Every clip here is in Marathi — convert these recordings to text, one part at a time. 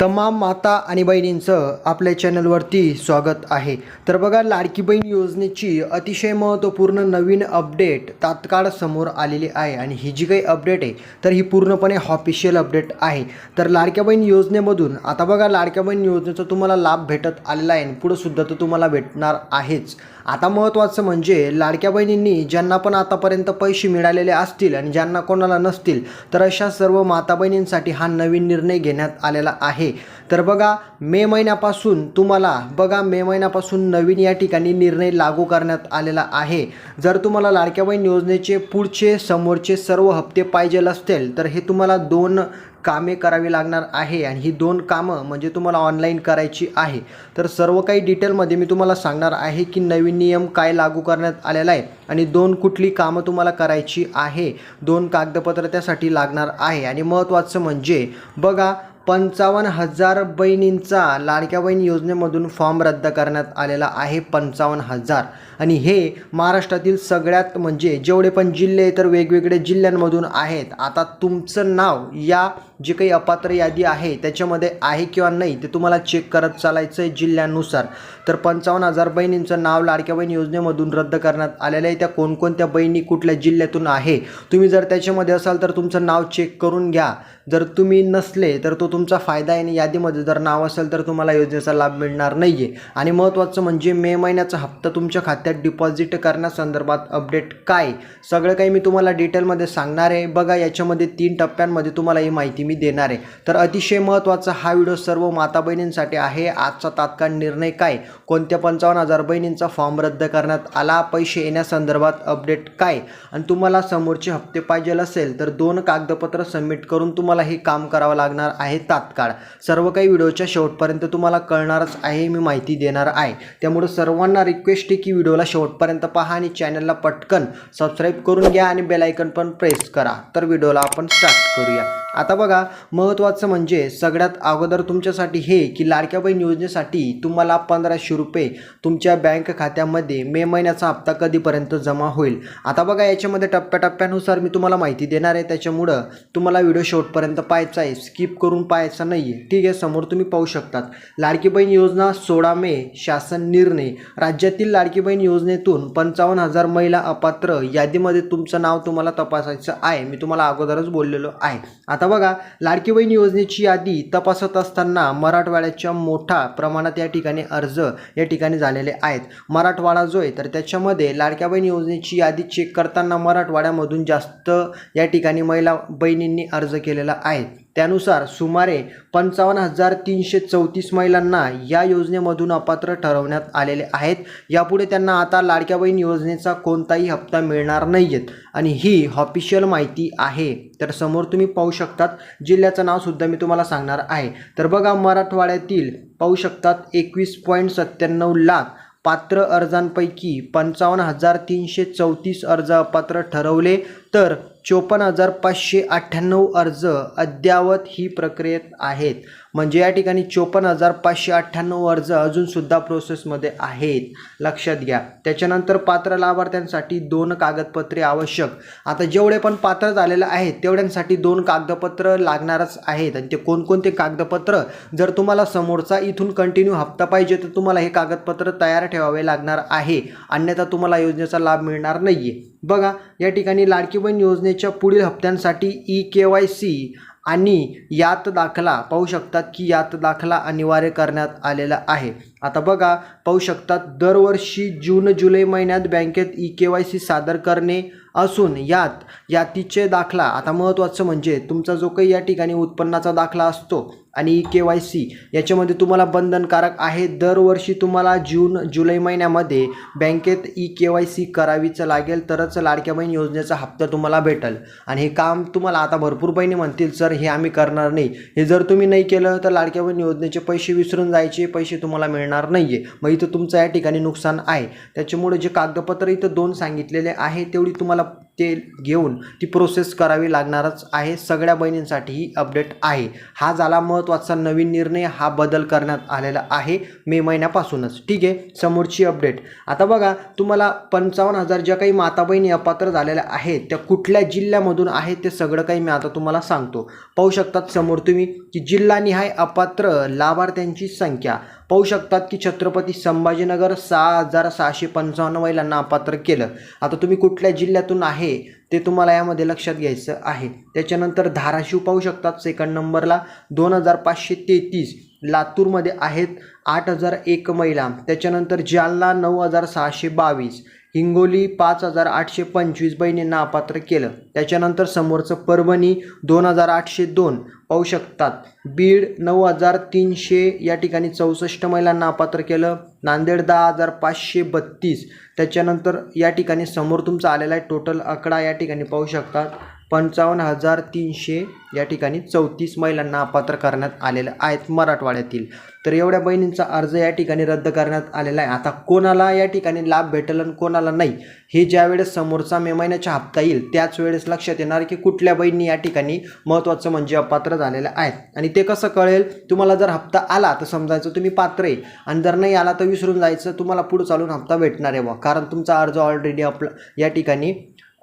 तमाम माता आणि बहिणींचं आपल्या चॅनलवरती स्वागत आहे. तर बघा लाडकी बहीण योजनेची अतिशय महत्त्वपूर्ण नवीन अपडेट तात्काळ समोर आलेली आहे आणि ही जी काही अपडेट आहे तर ही पूर्णपणे ऑफिशियल अपडेट आहे. तर लाडक्या बहीण योजनेमधून आता बघा लाडक्या बहीण योजनेचा तुम्हाला लाभ भेटत आलेला आहे आणि पुढंसुद्धा तो तुम्हाला भेटणार आहेच. आता महत्त्वाचं म्हणजे लाडक्या बहिणींनी ज्यांना पण आतापर्यंत पैसे मिळालेले असतील आणि ज्यांना कोणाला नसतील तर अशा सर्व माता बहिणींसाठी हा नवीन निर्णय घेण्यात आलेला आहे. तर बघा मे महिन्यापासून तुम्हाला बघा मे महिन्यापासून नवीन या ठिकाणी निर्णय लागू करण्यात आलेला आहे. जर तुम्हाला लाडक्या बहीण योजनेचे पुढचे समोरचे सर्व हप्ते पाहिजे असतील तर हे तुम्हाला दोन कामे करावी लागणार आहे आणि ही दोन कामं म्हणजे तुम्हाला ऑनलाईन करायची आहे. तर सर्व काही डिटेलमध्ये मी तुम्हाला सांगणार आहे की नवीन नियम काय लागू करण्यात आलेला आहे आणि दोन कुठली कामं तुम्हाला करायची आहे दोन कागदपत्र त्यासाठी लागणार आहे. आणि महत्त्वाचं म्हणजे बघा पंचावन्न हजार बहिणींचा लाडक्या बहीण योजनेमधून फॉर्म रद्द करण्यात आलेला आहे पंचावन्न हजार. आणि हे महाराष्ट्रातील सगळ्यात म्हणजे जेवढे पण जिल्हे तर वेगवेगळे जिल्ह्यांमधून आहेत. आता तुमचं नाव या जे काही अपात्र यादी आहे त्याच्यामध्ये आहे किंवा नाही ते तुम्हाला चेक करत चालायचं आहे जिल्ह्यानुसार. तर पंचावन्न हजार बहिणींचं नाव लाडक्या बहीण योजनेमधून रद्द करण्यात आलेलं आहे. त्या कोणकोणत्या बहिणी कुठल्या जिल्ह्यातून आहे तुम्ही जर त्याच्यामध्ये असाल तर तुमचं नाव चेक करून घ्या. जर तुम्ही नसले तर तो तुमचा फायदा आहे आणि यादीमध्ये जर नाव असेल तर तुम्हाला योजनेचा लाभ मिळणार नाही आहे आणि महत्त्वाचं म्हणजे मे महिन्याचा हप्ता तुमच्या खात्यात डिपॉझिट करण्यासंदर्भात अपडेट काय? सगळं काही मी तुम्हाला डिटेलमध्ये सांगणार आहे. बघा याच्यामध्ये तीन टप्प्यांमध्ये तुम्हाला ही माहिती मी देणार आहे. तर अतिशय महत्त्वाचा हा व्हिडिओ सर्व माता बहिणींसाठी आहे. आजचा तात्काळ निर्णय काय? कोणत्या पंचावन्न हजार बहिणींचा फॉर्म रद्द करण्यात आला? पैसे येण्यासंदर्भात अपडेट काय? आणि तुम्हाला समोरचे हप्ते पाहिजे असेल तर दोन कागदपत्र सबमिट करून तुम्हाला हे काम करावं लागणार आहे तात्काळ. सर्व काही व्हिडिओच्या शेवटपर्यंत तुम्हाला कळणारच आहे मी माहिती देणार आहे. त्यामुळे सर्वांना रिक्वेस्ट आहे की व्हिडिओला शेवटपर्यंत पहा आणि चॅनलला पटकन सबस्क्राईब करून घ्या आणि बेल आयकन पण प्रेस करा. तर व्हिडिओला आपण स्टार्ट करूया. आता बघा महत्त्वाचं म्हणजे सगळ्यात अगोदर तुमच्यासाठी हे की लाडक्या बहीण योजनेसाठी तुम्हाला पंधराशे रुपये तुमच्या बँक खात्यामध्ये मे महिन्याचा हप्ता कधीपर्यंत जमा होईल. आता बघा याच्यामध्ये टप्प्याटप्प्यानुसार मी तुम्हाला माहिती देणार आहे. त्याच्यामुळं तुम्हाला व्हिडिओ शेवटपर्यंत पाहायचा आहे. स्किप करून पाहायचा नाही आहे ठीक आहे समोर तुम्ही पाहू शकतात. लाडकी बहीण योजना सोळा मे शासन निर्णय. राज्यातील लाडकी बहीण योजनेतून पंचावन्न हजार महिला अपात्र यादीमध्ये तुमचं नाव तुम्हाला तपासायचं आहे. मी तुम्हाला अगोदरच बोललेलो आहे. आता बघा लाडकी बहीण योजनेची यादी तपासत असताना मराठवाड्याच्या मोठा प्रमाणात या ठिकाणी अर्ज या ठिकाणी झालेले आहेत. मराठवाडा जो आहे तर त्याच्यामध्ये लाडक्या बहीण योजनेची यादी चेक करताना मराठवाड्यामधून जास्त या ठिकाणी महिला बहिणींनी अर्ज केलेला आहे. त्यानुसार सुमारे पंचावन्न हजार तीनशे चौतीस महिलांना या योजनेमधून अपात्र ठरवण्यात आलेले आहेत. यापुढे त्यांना आता लाडक्या बहीण योजनेचा कोणताही हप्ता मिळणार नाही आहेत आणि ही ऑफिशियल माहिती आहे. तर समोर तुम्ही पाहू शकतात जिल्ह्याचं नावसुद्धा मी तुम्हाला सांगणार आहे. तर बघा मराठवाड्यातील पाहू शकतात एकवीस पॉईंट सत्त्याण्णव लाख पात्र अर्जांपैकी पंचावन्न हजार तीनशे चौतीस अर्ज अपात्र ठरवले. तर चोपन्न हजार पाचशे अठ्ठ्याण्णव अर्ज अद्ययावत ही प्रक्रियेत आहेत. म्हणजे या ठिकाणी चोपन्न हजार पाचशे अठ्ठ्याण्णव अर्ज अजूनसुद्धा प्रोसेसमध्ये आहेत. लक्षात घ्या. त्याच्यानंतर पात्र लाभार्थ्यांसाठी दोन कागदपत्रे आवश्यक. आता जेवढे पण पात्र झालेले आहेत तेवढ्यांसाठी दोन कागदपत्र लागणारच आहेत. आणि ते कोणकोणते कागदपत्र? जर तुम्हाला समोरचा इथून कंटिन्यू हप्ता पाहिजे तर तुम्हाला हे कागदपत्र तयार ठेवावे लागणार आहे. अन्यथा तुम्हाला योजनेचा लाभ मिळणार नाही आहे बघा या ठिकाणी लाडकी बहीण योजनेच्या पुढील हप्त्यांसाठी ई के वाय सी आणि यात दाखला पाहू शकतात की यात दाखला अनिवार्य करण्यात आलेला आहे. आता बघा पाहू शकतात दरवर्षी जून जुलै महिन्यात बँकेत ई के वाय सी सादर करणे असून यात यातीचे दाखला आता महत्त्वाचं म्हणजे तुमचा जो काही या ठिकाणी उत्पन्नाचा दाखला असतो आणि ई के वाय सी याच्यामध्ये तुम्हाला बंधनकारक आहे. दरवर्षी तुम्हाला जून जुलै महिन्यामध्ये बँकेत ई के वाय सी करावीचं लागेल. तरच लाडक्या बहीण योजनेचा हप्ता तुम्हाला भेटेल. आणि हे काम तुम्हाला आता भरपूर बहिणी म्हणतील सर हे आम्ही करणार नाही. हे जर तुम्ही नाही केलं तर लाडक्या बहीण योजनेचे पैसे विसरून जायचे. पैसे तुम्हाला मिळणार नाही आहे मग इथं तुमचं या ठिकाणी नुकसान आहे. त्याच्यामुळे जे कागदपत्र इथं दोन सांगितलेले आहे तेवढी तुम्हाला ते घेऊन ती प्रोसेस करावी लागणारच आहे. सगळ्या बहिणींसाठी ही अपडेट आहे. हा झाला महत्त्वाचा नवीन निर्णय. हा बदल करण्यात आलेला आहे मे महिन्यापासूनच. ठीक आहे? समोरची अपडेट आता बघा तुम्हाला पंचावन्न हजार ज्या काही माता बहिणी अपात्र झालेल्या आहेत त्या कुठल्या जिल्ह्यामधून आहेत ते सगळं काही मी आता तुम्हाला सांगतो. पाहू शकतात समोर तुम्ही की जिल्हानिहाय अपात्र लाभार्थ्यांची संख्या. पाहू शकतात की छत्रपती संभाजीनगर सहा हजार सहाशे पंचावन्न महिलांना नापात्र केलं. आता तुम्ही कुठल्या जिल्ह्यातून आहे ते तुम्हाला यामध्ये लक्षात घ्यायचं आहे. त्याच्यानंतर धाराशिव पाहू शकतात सेकंड नंबरला दोन हजार पाचशे तेहतीस लातूरमध्ये आहेत आठ हजार एक महिला. त्याच्यानंतर जालना नऊ हजार सहाशे बावीस हिंगोली पाच हजार आठशे पंचवीस बहिणींना अपात्र केलं. त्याच्यानंतर समोरचं परभणी दोन हजार आठशे दोन पाहू शकतात. बीड नऊ हजार तीनशे या ठिकाणी चौसष्ट महिलांना अपात्र केलं. नांदेड दहा हजार पाचशे बत्तीस. त्याच्यानंतर या ठिकाणी समोर तुमचा आलेला आहे टोटल आकडा. या ठिकाणी पाहू शकतात. पंचावन्न हजार तीनशे या ठिकाणी चौतीस महिलांना अपात्र करण्यात आलेलं आहेत मराठवाड्यातील. तर एवढ्या बहिणींचा अर्ज या ठिकाणी रद्द करण्यात आलेला आहे. आता कोणाला या ठिकाणी लाभ भेटेल आणि कोणाला नाही हे ज्या वेळेस समोरचा मे महिन्याचा हप्ता येईल त्याच वेळेस लक्षात येणार की कुठल्या बहिणी या ठिकाणी महत्त्वाचं म्हणजे अपात्र झालेलं आहेत. आणि ते कसं कळेल? तुम्हाला जर हप्ता आला तर समजायचं तुम्ही पात्र आहे. आणि जर नाही आला तर विसरून जायचं तुम्हाला पुढं चालून हप्ता भेटणार आहे बा कारण तुमचा अर्ज ऑलरेडी आपला या ठिकाणी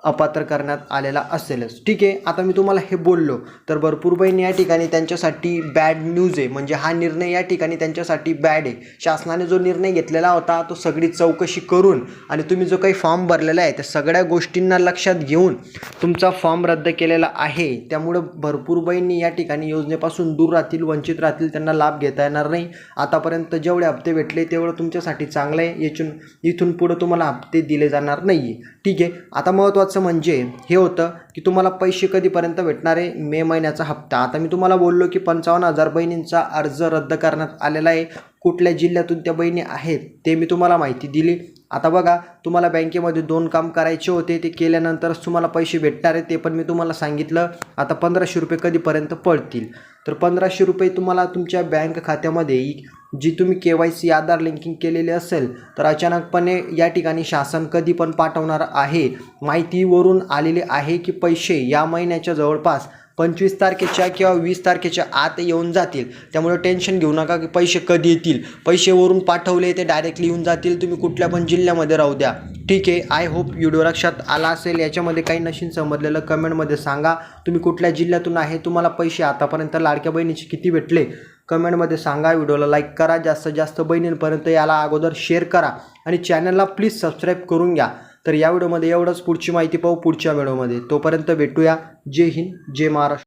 अपात्र करण्यात आलेला असेलच. ठीक आहे आता मी तुम्हाला हे बोललो. तर भरपूर बहिणी या ठिकाणी त्यांच्यासाठी बॅड न्यूज आहे. म्हणजे हा निर्णय या ठिकाणी त्यांच्यासाठी बॅड आहे. शासनाने जो निर्णय घेतलेला होता तो सगळी चौकशी करून आणि तुम्ही जो काही फॉर्म भरलेला आहे त्या सगळ्या गोष्टींना लक्षात घेऊन तुमचा फॉर्म रद्द केलेला आहे. त्यामुळं भरपूर बहिणी या ठिकाणी योजनेपासून दूर राहतील वंचित राहतील त्यांना लाभ घेता येणार नाही. आतापर्यंत जेवढे हप्ते भेटले तेवढं तुमच्यासाठी चांगलं आहे. यातून इथून पुढं तुम्हाला हप्ते दिले जाणार नाही आहे ठीक आहे आता महत्त्वाचं म्हणजे हे होतं की तुम्हाला पैसे कधीपर्यंत भेटणार आहे? मे महिन्याचा हप्ता. आता मी तुम्हाला बोललो की पंचावन्न हजार बहिणींचा अर्ज रद्द करण्यात आलेला आहे. कुठल्या जिल्ह्यातून त्या बहिणी आहेत ते मी तुम्हाला माहिती दिली. आता बघा तुम्हाला बँकेमध्ये दोन काम करायचे होते ते केल्यानंतरच तुम्हाला पैसे भेटणार आहे ते पण मी तुम्हाला सांगितलं. आता पंधराशे रुपये कधीपर्यंत पडतील? तर पंधराशे रुपये तुम्हाला तुमच्या बँक खात्यामध्ये जी तुम्ही K Y C Aadhaar linking केलेली असेल तर अचानकपणे या ठिकाणी शासन कधी पण पाठवणार आहे. माहितीवरून आलेले आहे की पैसे या महिन्याच्या जवळपास पंचवीस तारखेच्या किंवा वीस तारखेच्या आत येऊन जातील. त्यामुळे टेन्शन घेऊ नका की पैसे कधी येतील. पैसेवरून पाठवले ते डायरेक्टली येऊन जातील. तुम्ही कुठल्या पण जिल्ह्यामध्ये राहू द्या. ठीक आहे आय होप व्हिडिओ लक्षात आला असेल. याच्यामध्ये काही नशीन समजलेलं कमेंटमध्ये सांगा. तुम्ही कुठल्या जिल्ह्यातून आहे तुम्हाला पैसे आतापर्यंत लाडक्या बहिणीचे किती भेटले? कमेंटमध्ये सांगा व्हिडिओला लाईक करा जास्तीत जास्त बहिणींपर्यंत याला अगोदर शेअर करा आणि चॅनलला प्लीज सबस्क्राईब करून घ्या. तर या व्हिडिओमध्ये एवढंच. पुढची माहिती पाहू पुढच्या व्हिडिओमध्ये. तोपर्यंत भेटूया. जय हिंद जय महाराष्ट्र.